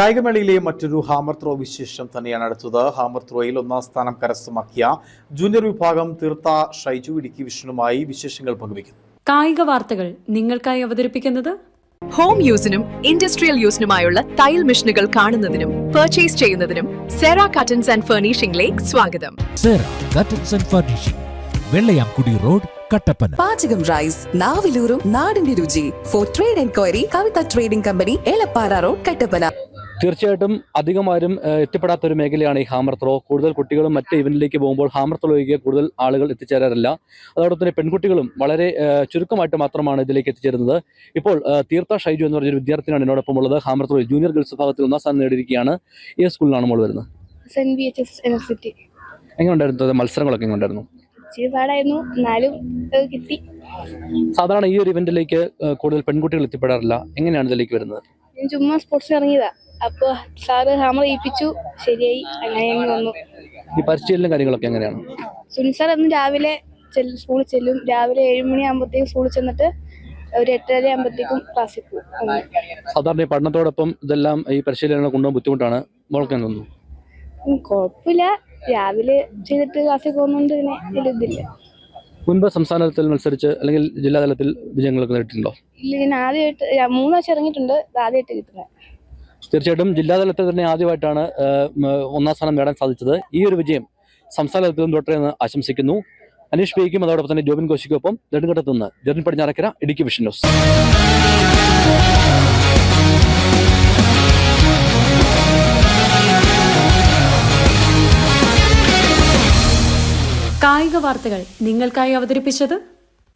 കായികമേളയിലെ മറ്റൊരു hammer throw വിശേഷം തന്നെയാണ് അടുത്തത്. ഹാമർ ത്രോയിൽ ഒന്നാം സ്ഥാനം കരസ്ഥമാക്കിയ ജൂനിയർ വിഭാഗം തീർത്ത ഷൈജു ഇടുക്കി വിഷ്ണുമായി വിശേഷങ്ങൾ പങ്കുവയ്ക്കുന്നു. കായിക വാർത്തകൾ നിങ്ങൾക്കായി അവതരിപ്പിക്കുന്നത് ഹോം യൂസിനും ഇൻഡസ്ട്രിയൽ യൂസിനുമായുള്ള തയ്യൽ മെഷീനുകൾ കാണുന്നതിനും പർച്ചേസ് ചെയ്യുന്നതിനും സെറ കട്ടൻസ് ആൻഡ് ഫർണിഷിംഗിലേക്ക് സ്വാഗതം. Sera curtains and furnishing Vellayamkudi road Kattappana. Pachakam rice നാവിലൂറും നാടിന്റെ രുചി. For trade enquiry Kavitha trading company Elappara road Kattappana. തീർച്ചയായിട്ടും അധികം ആരും എത്തിപ്പെടാത്ത ഒരു മേഖലയാണ് ഈ ഹാമർ ത്രോ. കൂടുതൽ കുട്ടികളും മറ്റ് ഇവന്റിലേക്ക് പോകുമ്പോൾ ഹാമർ ത്രോയിലേക്ക് കൂടുതൽ ആളുകൾ എത്തിച്ചേരാറില്ല. അതോടൊപ്പം തന്നെ പെൺകുട്ടികളും വളരെ ചുരുക്കമായിട്ട് മാത്രമാണ് ഇതിലേക്ക് എത്തിച്ചേരുന്നത്. ഇപ്പോൾ തീർത്ഥ ഷൈജു എന്ന് പറഞ്ഞൊരു വിദ്യാർത്ഥിയാണ് എന്നോടൊപ്പം ഉള്ളത്. ഹാമർ ത്രോ ജൂനിയർ ഗേൾസ് വിഭാഗത്തിൽ ഒന്നാം സ്ഥാനം നേടിയിരിക്കുകയാണ്. ഈ സ്കൂളിലാണ് മോൾ വരുന്നത്. എങ്ങനെ ഉണ്ടായിരുന്നു മത്സരങ്ങളൊക്കെ എങ്ങനെ ഉണ്ടായിരുന്നു ഇച്ചിരി പാടായിരുന്നു. എന്നാലും കിട്ടി. സാധാരണ ഈ ഒരു ഇവന്റിലേക്ക് കൂടുതൽ പെൺകുട്ടികൾ എത്തിപ്പെടാറില്ല. എങ്ങനെയാണ് ഇതിലേക്ക് വരുന്നത്? ഞാൻ ചുമ്മാ സ്പോർട്സ് ഇറങ്ങിയതാ. അപ്പൊ സാറ് ഹാമർ ഏൽപ്പിച്ചു. ശരിയായി. അങ്ങനെ അങ്ങ് വന്നു. ഈ പരിശീലനം കാര്യങ്ങളൊക്കെ എങ്ങനെയാണ്? സുനിൽ സാർ അന്ന് രാവിലെ ചെല്ലും സ്കൂളിൽ ചെല്ലും. രാവിലെ ഏഴ് മണി ആകുമ്പോഴത്തേക്കും സ്കൂളിൽ ചെന്നിട്ട് ഒരു എട്ടര ആകുമ്പോഴത്തേക്കും ക്ലാസ്സിൽ പോകും. അങ്ങനെ. സാധാരണ ഈ പഠനത്തോടൊപ്പം ഇതെല്ലാം ഈ പരിശീലനങ്ങൾ കൊണ്ടുപോകാൻ ബുദ്ധിമുട്ടാണ്. മോൾക്ക് എന്ന് തോന്നുന്നു? ഉം, കുഴപ്പമില്ല. രാവിലെ ചെയ്തിട്ട് ക്ലാസ്സിൽ പോകുന്നോണ്ട് പിന്നെ വലിയ ഇതില്ല. മുൻപ് സംസ്ഥാന തലത്തിൽ മത്സരിച്ച് അല്ലെങ്കിൽ ജില്ലാതലത്തിൽ വിജയങ്ങളൊക്കെ നേടിയിട്ടുണ്ടോ? ഇല്ല ഞാൻ ആദ്യമായിട്ട് മൂന്ന് വർഷം ഇറങ്ങിയിട്ടുണ്ട്. ആദ്യമായിട്ട് കിട്ടുന്നത്. തീർച്ചയായിട്ടും ജില്ലാതലത്തിൽ തന്നെ ആദ്യമായിട്ടാണ് ഒന്നാം സ്ഥാനം നേടാൻ സാധിച്ചത്. ഈ ഒരു വിജയം സംസ്ഥാന തലത്തിലും തൊട്ടേ എന്ന് ആശംസിക്കുന്നു. അനീഷ് പേയ്ക്കും അതോടൊപ്പം തന്നെ ജോബിൻ കോശിക്കൊപ്പം നെടുങ്കണ്ടത്തു നിന്ന് ജെറിൻ പടിഞ്ഞാറക്കര ഇടുക്കി വിഷൻ ന്യൂസ്. വാർത്തകൾ നിങ്ങൾക്കായി അവതരിപ്പിച്ചത്